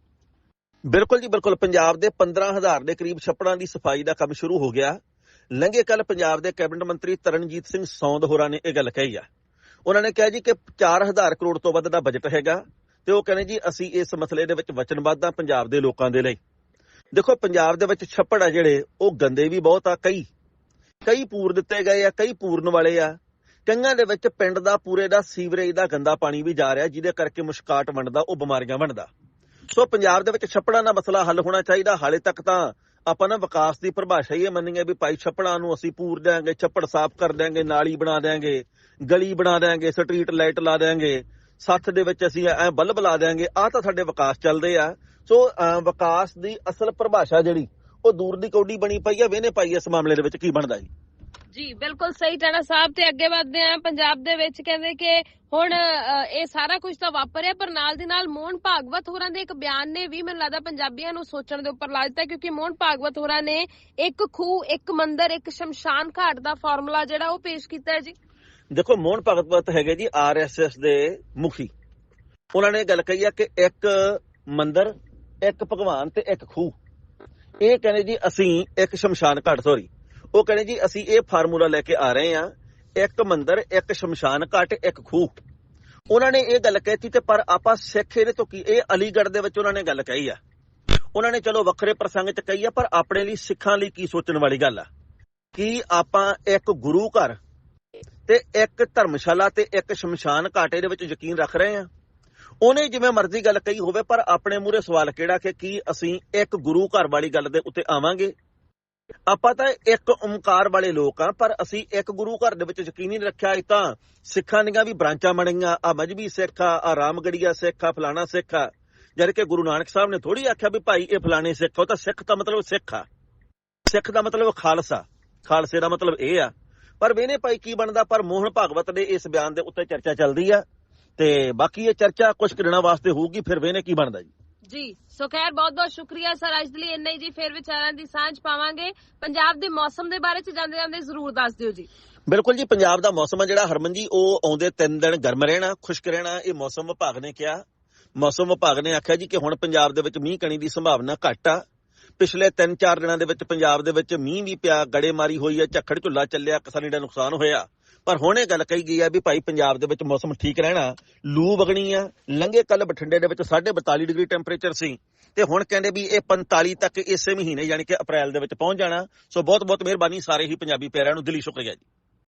ਬਿਲਕੁਲ ਜੀ ਬਿਲਕੁਲ। ਪੰਜਾਬ ਦੇ 15000 ਦੇ ਕਰੀਬ ਛੱਪੜਾਂ ਦੀ ਸਫ਼ਾਈ ਦਾ ਕੰਮ ਸ਼ੁਰੂ ਹੋ ਗਿਆ। ਲੰਘੇ ਕੱਲ ਪੰਜਾਬ ਦੇ ਕੈਬਨਿਟ ਮੰਤਰੀ ਤਰਨਜੀਤ ਸਿੰਘ ਸੌਂਦ ਹੋਰਾਂ ਨੇ ਇਹ ਗੱਲ ਕਹੀ ਆ। ਉਹਨਾਂ ਨੇ ਕਿਹਾ ਜੀ ਕਿ 4000 ਕਰੋੜ ਤੋਂ ਵੱਧ ਦਾ ਬਜਟ ਹੈਗਾ ਤੇ ਉਹ ਕਹਿੰਦੇ ਜੀ, ਅਸੀਂ ਇਸ ਮਸਲੇ ਦੇ ਵਿੱਚ ਵਚਨਬੱਧ ਹਾਂ ਪੰਜਾਬ ਦੇ ਲੋਕਾਂ ਦੇ ਲਈ। ਦੇਖੋ, ਪੰਜਾਬ ਦੇ ਵਿੱਚ ਛੱਪੜ ਆ ਜਿਹੜੇ, ਉਹ ਗੰਦੇ ਵੀ ਬਹੁਤ ਆ, ਕਈ। ਕਈ ਪੂਰ ਦਿੱਤੇ ਗਏ ਆ, ਕਈ ਪੂਰਨ ਵਾਲੇ ਆ। ਕਈਆਂ ਦੇ ਵਿੱਚ ਪਿੰਡ ਦਾ ਪੂਰੇ ਦਾ ਸੀਵਰੇਜ ਦਾ ਗੰਦਾ ਪਾਣੀ ਵੀ ਜਾ ਰਿਹਾ, ਜਿਹਦੇ ਕਰਕੇ ਮੁਸ਼ਕਾਟ ਵੰਡਦਾ, ਉਹ ਬਿਮਾਰੀਆਂ ਵੰਡਦਾ। ਸੋ ਪੰਜਾਬ ਦੇ ਵਿੱਚ ਛੱਪੜਾਂ ਦਾ ਮਸਲਾ ਹੱਲ ਹੋਣਾ ਚਾਹੀਦਾ, ਹਾਲੇ ਤੱਕ ਤਾਂ ਆਪਾਂ ਨਾ ਵਿਕਾਸ ਦੀ ਪਰਿਭਾਸ਼ਾ ਹੀ ਇਹ ਮੰਨੀਏ ਵੀ ਭਾਈ ਛੱਪੜਾਂ ਨੂੰ ਅਸੀਂ ਪੂਰ ਦਿਆਂਗੇ, ਛੱਪੜ ਸਾਫ਼ ਕਰ ਦਿਆਂਗੇ, ਨਾਲੀ ਬਣਾ ਦਿਆਂਗੇ, ਗਲੀ ਬਣਾ ਦਿਆਂਗੇ, ਸਟਰੀਟ ਲਾਈਟ ਲਾ ਦਿਆਂਗੇ, ਸੱਥ ਦੇ ਵਿੱਚ ਅਸੀਂ ਐ ਬਲਬ ਲਾ ਦਿਆਂਗੇ, ਆਹ ਤਾਂ ਸਾਡੇ ਵਿਕਾਸ ਚੱਲਦੇ ਆ। ਸੋ ਵਿਕਾਸ ਦੀ ਅਸਲ ਪਰਿਭਾਸ਼ਾ ਜਿਹੜੀ, ਉਹ ਦੂਰ ਦੀ ਕੌਡੀ ਬਣੀ ਪਈ ਆ ਵੇਨੇ ਪਾਈ ਇਸ ਮਾਮਲੇ ਦੇ ਵਿੱਚ ਕੀ ਬਣਦਾ ਜੀ? ਜੀ, ਬਿਲਕੁਲ ਸਹੀ ਟੈਣਾ ਸਾਹਿਬ ਤੇ ਅੱਗੇ ਵਧਦੇ ਆ ਪੰਜਾਬ ਦੇ ਵਿੱਚ ਕਹਿੰਦੇ ਕਿ ਹੁਣ ਇਹ ਸਾਰਾ ਕੁਝ ਤਾਂ ਵਾਪਰਿਆ ਪਰ ਨਾਲ ਦੀ ਨਾਲ ਮੋਹਨ ਭਾਗਵਤ ਹੋਰਾਂ ਦੇ ਇੱਕ ਬਿਆਨ ਨੇ ਵੀ ਮੈਨੂੰ ਲੱਗਦਾ ਪੰਜਾਬੀਆਂ ਨੂੰ ਸੋਚਣ ਦੇ ਉੱਪਰ ਲਾ ਦਿੱਤਾ, ਕਿਉਂਕਿ ਮੋਹਨ ਭਾਗਵਤ ਹੋਰਾਂ ਨੇ ਇੱਕ ਖੂਹ, ਇੱਕ ਮੰਦਿਰ, ਇੱਕ ਸ਼ਮਸ਼ਾਨ ਘਾਟ ਦਾ ਫਾਰਮੂਲਾ ਜਿਹੜਾ ਉਹ ਪੇਸ਼ ਕੀਤਾ ਹੈ ਜੀ। ਦੇਖੋ, ਮੋਹਨ ਭਾਗਵਤ ਹੈਗੇ ਜੀ ਆਰਐਸਐਸ ਦੇ ਮੁਖੀ। ਉਹਨਾਂ ਨੇ ਗੱਲ ਕਹੀ ਆ ਕਿ ਇੱਕ ਮੰਦਿਰ, ਇੱਕ ਭਗਵਾਨ ਤੇ ਇੱਕ ਖੂਹ। ਇਹ ਕਹਿੰਦੇ ਜੀ, ਅਸੀਂ ਇੱਕ ਸ਼ਮਸ਼ਾਨ ਘਾਟ ਸੋਰੀ ਉਹ ਕਹਿੰਦੇ ਜੀ, ਅਸੀਂ ਇਹ ਫਾਰਮੂਲਾ ਲੈ ਕੇ ਆ ਰਹੇ ਹਾਂ, ਇੱਕ ਮੰਦਰ, ਇੱਕ ਸ਼ਮਸ਼ਾਨ ਘਾਟ, ਇੱਕ ਖੂਹ। ਉਹਨਾਂ ਨੇ ਇਹ ਗੱਲ ਕਹਿਤੀ ਤੇ ਪਰ ਆਪਾਂ ਸਿੱਖ ਇਹਦੇ ਤੋਂ ਕੀ, ਇਹ ਅਲੀਗੜ੍ਹ ਦੇ ਵਿੱਚ ਉਹਨਾਂ ਨੇ ਗੱਲ ਕਹੀ ਆ। ਉਹਨਾਂ ਨੇ ਚਲੋ ਵੱਖਰੇ ਪ੍ਰਸੰਗ 'ਚ ਕਹੀ ਆ, ਪਰ ਆਪਣੇ ਲਈ ਸਿੱਖਾਂ ਲਈ ਕੀ ਸੋਚਣ ਵਾਲੀ ਗੱਲ ਆ? ਕਿ ਆਪਾਂ ਇੱਕ ਗੁਰੂ ਘਰ ਤੇ ਇੱਕ ਧਰਮਸ਼ਾਲਾ ਤੇ ਇੱਕ ਸ਼ਮਸ਼ਾਨ ਘਾਟੇ ਦੇ ਵਿੱਚ ਯਕੀਨ ਰੱਖ ਰਹੇ ਆ ਉਹਨੇ ਜਿਵੇਂ ਮਰਜ਼ੀ ਗੱਲ ਕਹੀ ਹੋਵੇ, ਪਰ ਆਪਣੇ ਮੂਹਰੇ ਸਵਾਲ ਕਿਹੜਾ ਕਿ ਕੀ ਅਸੀਂ ਇੱਕ ਗੁਰੂ ਘਰ ਵਾਲੀ ਗੱਲ ਦੇ ਉੱਤੇ ਆਵਾਂਗੇ? ਆਪਾਂ ਤਾਂ ਇੱਕ ਓਮਕਾਰ ਵਾਲੇ ਲੋਕ ਆ ਪਰ ਅਸੀਂ ਇੱਕ ਗੁਰੂ ਘਰ ਦੇ ਵਿੱਚ ਯਕੀਨ ਰੱਖਿਆ ਇਹ ਤਾਂ ਸਿੱਖਾਂ ਦੀਆਂ ਵੀ ਬ੍ਰਾਂਚਾਂ ਬਣੀਆਂ ਆ ਮਜਬੀ ਸਿੱਖ ਆ ਆ ਰਾਮਗੜੀਆ ਸਿੱਖ ਆ ਫਲਾਣਾ ਸਿੱਖ ਆ। ਜਦ ਕਿ ਗੁਰੂ ਨਾਨਕ ਸਾਹਿਬ ਨੇ ਥੋੜੀ ਆਖਿਆ ਵੀ ਭਾਈ ਇਹ ਫਲਾਣੇ ਸਿੱਖ ਆ, ਤਾਂ ਸਿੱਖ ਦਾ ਮਤਲਬ ਸਿੱਖ ਆ। ਸਿੱਖ ਦਾ ਮਤਲਬ ਖਾਲਸਾ ਖਾਲਸੇ ਦਾ ਮਤਲਬ ਇਹ ਆ। ਪਰ ਵੇਨੇ ਭਾਈ ਕੀ ਬਣਦਾ ਪਰ ਮੋਹਨ ਭਾਗਵਤ ਦੇ ਇਸ ਬਿਆਨ ਦੇ ਉੱਤੇ ਚਰਚਾ ਚੱਲਦੀ ਆ ਤੇ ਬਾਕੀ ਇਹ ਚਰਚਾ ਕੁਝ ਦਿਨਾਂ ਵਾਸਤੇ ਹੋਊਗੀ ਫਿਰ ਵੇਨੇ ਕੀ ਬਣਦਾ ਜੀ? ਜੀ, ਸੋ ਖੈਰ, ਬਹੁਤ ਬਹੁਤ ਸ਼ੁਕਰੀਆ ਸਰ, ਅੱਜ ਦੇ ਲਈ ਇੰਨਾ ਹੀ ਜੀ, ਫਿਰ ਵਿਚਾਰਾਂ ਦੀ ਸਾਂਝ ਪਾਵਾਂਗੇ। ਪੰਜਾਬ ਦੇ ਮੌਸਮ ਦੇ ਬਾਰੇ ਚ ਜਾਂਦੇ ਜਾਂਦੇ ਜ਼ਰੂਰ ਦੱਸ ਦਿਓ ਜੀ। ਬਿਲਕੁਲ ਜੀ, ਪੰਜਾਬ ਦਾ ਮੌਸਮ ਆ ਜਿਹੜਾ, ਹਰਮਨ ਜੀ, ਉਹ ਆਉਂਦੇ ਤਿੰਨ ਦਿਨ ਗਰਮ ਰਹਿਣਾ, ਖੁਸ਼ਕ ਰਹਿਣਾ, ਇਹ ਮੌਸਮ ਵਿਭਾਗ ਨੇ ਕਿਹਾ। ਮੌਸਮ ਵਿਭਾਗ ਨੇ ਆਖਿਆ ਜੀ ਕਿ ਹੁਣ ਪੰਜਾਬ ਦੇ ਵਿੱਚ ਮੀਂਹ ਕਣੀ ਦੀ ਸੰਭਾਵਨਾ ਘੱਟ ਆ। ਪਿਛਲੇ 3-4 ਦਿਨਾਂ ਦੇ ਵਿੱਚ ਪੰਜਾਬ ਦੇ ਵਿੱਚ ਮੀਂਹ ਵੀ ਪਿਆ, ਗੜੇਮਾਰੀ ਹੋਈ ਹੈ, ਝੱਖੜ ਝੁੱਲਾ ਚੱਲਿਆ, ਕਿਸਾਨੀ ਦਾ ਨੁਕਸਾਨ ਹੋਇਆ। ਪਰ ਹੁਣ ਇਹ ਗੱਲ ਕਹੀ ਗਈ ਹੈ ਵੀ ਭਾਈ ਪੰਜਾਬ ਦੇ ਵਿੱਚ ਮੌਸਮ ਠੀਕ ਰਹਿਣਾ, ਲੂ ਵਗਣੀ ਆ, ਲੰਘੇ ਕੱਲ ਬਠਿੰਡੇ ਦੇ ਵਿੱਚ 42 ਡਿਗਰੀ ਟੈਂਪਰੇਚਰ ਸੀ। ਤੇ ਹੁਣ ਕਹਿੰਦੇ ਵੀ ਇਹ 45 ਤੱਕ ਇਸੇ ਮਹੀਨੇ, ਯਾਨੀ ਕਿ ਅਪ੍ਰੈਲ ਦੇ ਵਿੱਚ ਪਹੁੰਚ ਜਾਣਾ। ਸੋ ਬਹੁਤ ਬਹੁਤ ਮਿਹਰਬਾਨੀ ਸਾਰੇ ਹੀ ਪੰਜਾਬੀ ਪਿਆਰਿਆਂ ਨੂੰ, ਦਿਲੀ ਸ਼ੁਕਰੀਆ ਜੀ।